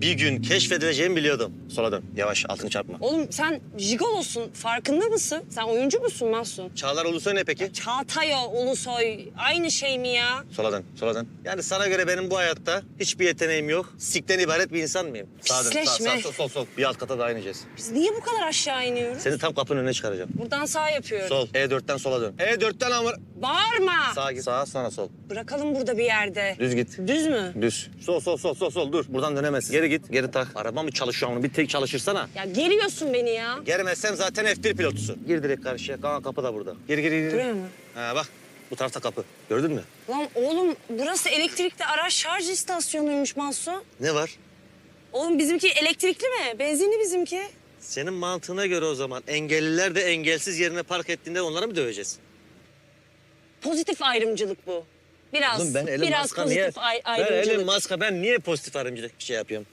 Bir gün keşfedileceğimi biliyordum. Sola dön. Yavaş altını çarpma. Oğlum sen jigolosun. Farkında mısın? Sen oyuncu musun Mahsun? Çağlar Ulusoy ne peki? Çağatay o, Ulusoy. Aynı şey mi ya? Sola dön, sola dön. Yani sana göre benim bu hayatta hiçbir yeteneğim yok. Sikten ibaret bir insan mıyım? Sağa dön, sağ, Pisleşme. sağ, sol, sol, sol. Bir alt kata daha ineceğiz. Biz niye bu kadar aşağı iniyoruz? Seni tam kapının önüne çıkaracağım. Buradan sağ yapıyorum. Sol. E4'ten sola dön. E4'ten ama... Bağırma. Sağa git. Sağa sonra sol. Bırakalım burada bir yerde. Düz git. Düz mü? Düz. Sol, sol, sol, sol, sol. Dur. Buradan dönemezsin. Geri git. Geri tak. Araba mı çalışıyor onu? Bir tek çalışırsana. Ya geriyorsun beni ya. Germezsem zaten F1 pilotusun. Gir direkt karşıya. Kaan kapı da burada. Gir, gir, gir. Buraya mı? Ha bak. Bu tarafta kapı. Gördün mü? Lan oğlum burası elektrikli araç şarj istasyonuymuş Mahsun. Ne var? Oğlum bizimki elektrikli mi? Benzinli bizimki. Senin mantığına göre o zaman engelliler de engelsiz yerine park ettiğinde onları mı döveceğiz? Pozitif ayrımcılık bu. Biraz, Oğlum ben elim biraz maska pozitif niye? ay- ben ayrımcılık. elim maska ben niye pozitif ayrımcılık bir şey yapıyorum?